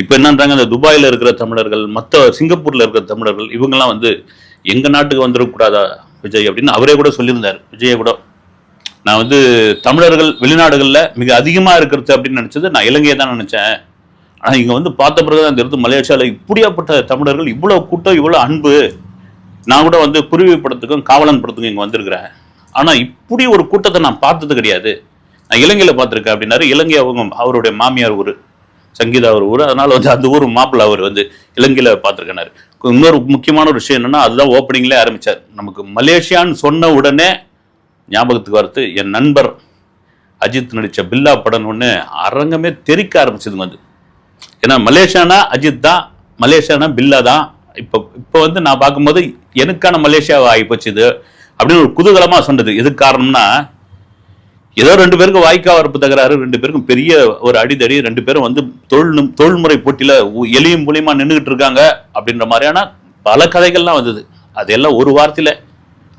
இப்போ என்னன்றாங்க அந்த துபாயில் இருக்கிற தமிழர்கள் மற்ற சிங்கப்பூர்ல இருக்கிற தமிழர்கள் இவங்கெல்லாம் வந்து எங்க நாட்டுக்கு வந்துடக்கூடாதா விஜய் அப்படின்னு அவரே கூட சொல்லியிருந்தார். விஜயை கூட. நான் வந்து தமிழர்கள் வெளிநாடுகளில் மிக அதிகமாக இருக்கிறது அப்படின்னு நினச்சது நான் இலங்கையை தான் நினச்சேன். ஆனால் இங்கே வந்து பார்த்த பிறகு தான் தெரிஞ்சு மலேசியாவில் இப்படியாப்பட்ட தமிழர்கள் இவ்வளோ கூட்டம் இவ்வளோ அன்பு. நான் கூட வந்து குருவி படத்துக்கும் காவலன் படத்துக்கும் இங்கே வந்திருக்கிறேன். ஆனால் இப்படி ஒரு கூட்டத்தை நான் பார்த்தது கிடையாது. நான் இலங்கையில் பார்த்துருக்கேன் அப்படின்னாரு. இலங்கை அவங்க அவருடைய மாமியார் ஊர். சங்கீதா ஒரு ஊர் அதனால வந்து அந்த ஊர் மாப்பிள்ளை அவர் வந்து இலங்கையில் பார்த்துருக்கனாரு இன்னொரு முக்கியமான ஒரு விஷயம் என்னன்னா அதுதான் ஓப்பனிங்லேயே ஆரம்பிச்சார். நமக்கு மலேசியான்னு சொன்ன உடனே ஞாபகத்துக்கு வரது என் நண்பர் அஜித் நடித்த பில்லா படம் ஒன்று அரங்கமே தெறிக்க ஆரம்பிச்சதுங்க வந்து ஏன்னா மலேசியானா அஜித் தான் மலேசியானா பில்லா தான். இப்போ இப்போ வந்து நான் பார்க்கும்போது எனக்கான மலேசியாவை ஆகிப்போச்சு இது. அப்படின்னு ஒரு குதூகலமாக சொன்னது. எதுக்கு காரணம்னா ஏதோ ரெண்டு பேருக்கும் வாய்க்கா வரப்பு தகராறு ரெண்டு பேருக்கும் பெரிய ஒரு அடிதடி ரெண்டு பேரும் வந்து தொழில் தொழில்முறை போட்டியில உ- எலியும் நின்றுகிட்டு இருக்காங்க அப்படின்ற மாதிரியான பல கதைகள்லாம் வந்தது. அதெல்லாம் ஒரு வாரத்தில்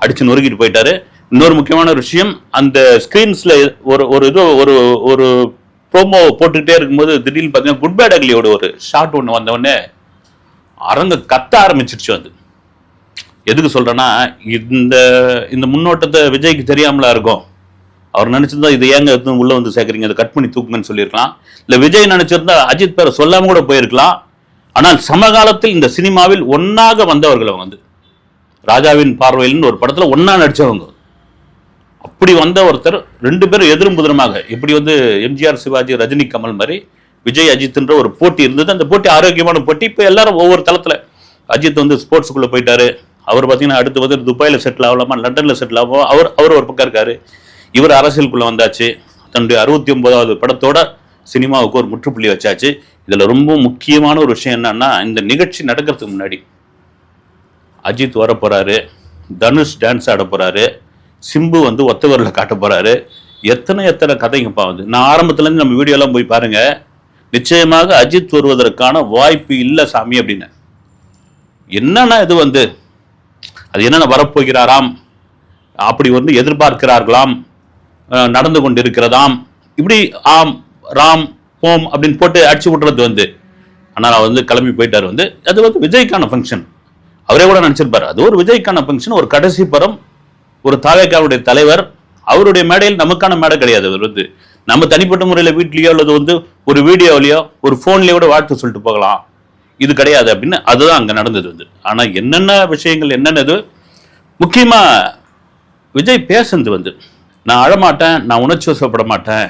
அடிச்சு நொறுக்கிட்டு போயிட்டாரு. இன்னொரு முக்கியமான ஒரு விஷயம் அந்த ஸ்கிரீன்ஸ்ல ஒரு ஒரு இது ஒரு ஒரு ப்ரோமோ போட்டுக்கிட்டே இருக்கும்போது திடீர்னு பார்த்தீங்கன்னா குட் பேட் அக்லியோட ஒரு ஷார்ட் ஒன்று வந்த அரங்க கத்த ஆரம்பிச்சிருச்சு வந்து. எதுக்கு சொல்றேன்னா இந்த இந்த முன்னோட்டத்தை விஜய்க்கு தெரியாமலா இருக்கும். அவர் நினைச்சிருந்தா இது ஏங்க எடுத்து உள்ள வந்து சேர்க்குறீங்க? அதை கட் பண்ணி தூக்குங்கன்னு சொல்லியிருக்கலாம். இல்ல விஜய் நினைச்சிருந்தா அஜித் பேரை சொல்லாம கூட போயிருக்கலாம். ஆனால் சமகாலத்தில் இந்த சினிமாவில் ஒன்னாக வந்தவர்கள் அவங்க வந்து. ராஜாவின் பார்வையில்னு ஒரு படத்துல ஒன்றா நடிச்சவங்க. அப்படி வந்த ஒருத்தர் ரெண்டு பேரும் எதிரும் புதிரமாக. இப்படி வந்து எம்ஜிஆர் சிவாஜி ரஜினி கமல் மாதிரி விஜய் அஜித்ன்ற ஒரு போட்டி இருந்தது. அந்த போட்டி ஆரோக்கியமான போட்டி. இப்போ எல்லாரும் ஒவ்வொரு தளத்தில் அஜித் வந்து ஸ்போர்ட்ஸுக்குள்ளே போயிட்டாரு. அவர் பார்த்தீங்கன்னா அடுத்து வந்து துபாயில் செட்டில் ஆகலாமா லண்டனில் செட்டில் ஆகும் அவர் அவர் ஒரு பக்கம் இருக்காரு. இவர் அரசியலுக்குள்ள வந்தாச்சு. தன்னுடைய அறுபத்தி ஒன்பதாவது படத்தோட சினிமாவுக்கு ஒரு முற்றுப்புள்ளி வச்சாச்சு. இதுல ரொம்ப முக்கியமான ஒரு விஷயம் என்னன்னா இந்த நிகழ்ச்சி நடக்கிறதுக்கு முன்னாடி அஜித் வர போகிறாரு தனுஷ் டான்ஸ் ஆட போறாரு சிம்பு வந்து ஒத்தவரில் காட்ட போறாரு. எத்தனை எத்தனை கதைங்கப்பா வந்து நான் ஆரம்பத்துலேருந்து நம்ம வீடியோலாம் போய் பாருங்க. நிச்சயமாக அஜித் வருவதற்கான வாய்ப்பு இல்லை சாமி அப்படின்னு. என்னன்னா இது வந்து? அது என்னென்ன வரப்போகிறாராம்? அப்படி வந்து எதிர்பார்க்கிறார்களாம்? நடந்து நடந்து கொண்டிருக்கிறதாம். இப்படி ஆம் ராம் ஹோம் அப்படின்னு போட்டு அடிச்சு விட்டுறது வந்து ஆனால் அவர் வந்து கிளம்பி போயிட்டார் வந்து அது வந்து விஜய்க்கான ஃபங்க்ஷன் அவரே கூட நினச்சிருப்பார். அது ஒரு விஜய்க்கான ஃபங்க்ஷன் ஒரு கடைசி படம் ஒரு தாவேக்காவுடைய தலைவர் அவருடைய மேடையில் நமக்கான மேடை கிடையாது. அவர் வந்து நம்ம தனிப்பட்ட முறையில் வீட்லேயோ அல்லது வந்து ஒரு வீடியோவிலையோ ஒரு ஃபோன்லேயோ கூட வாழ்த்து சொல்லிட்டு போகலாம். இது கிடையாது அப்படின்னு அதுதான் அங்கே நடந்தது வந்து. ஆனால் என்னென்ன விஷயங்கள் என்னென்னது முக்கியமாக விஜய் பேசுனது வந்து நான் அழமாட்டேன் நான் உணர்ச்சி வசப்பட மாட்டேன்.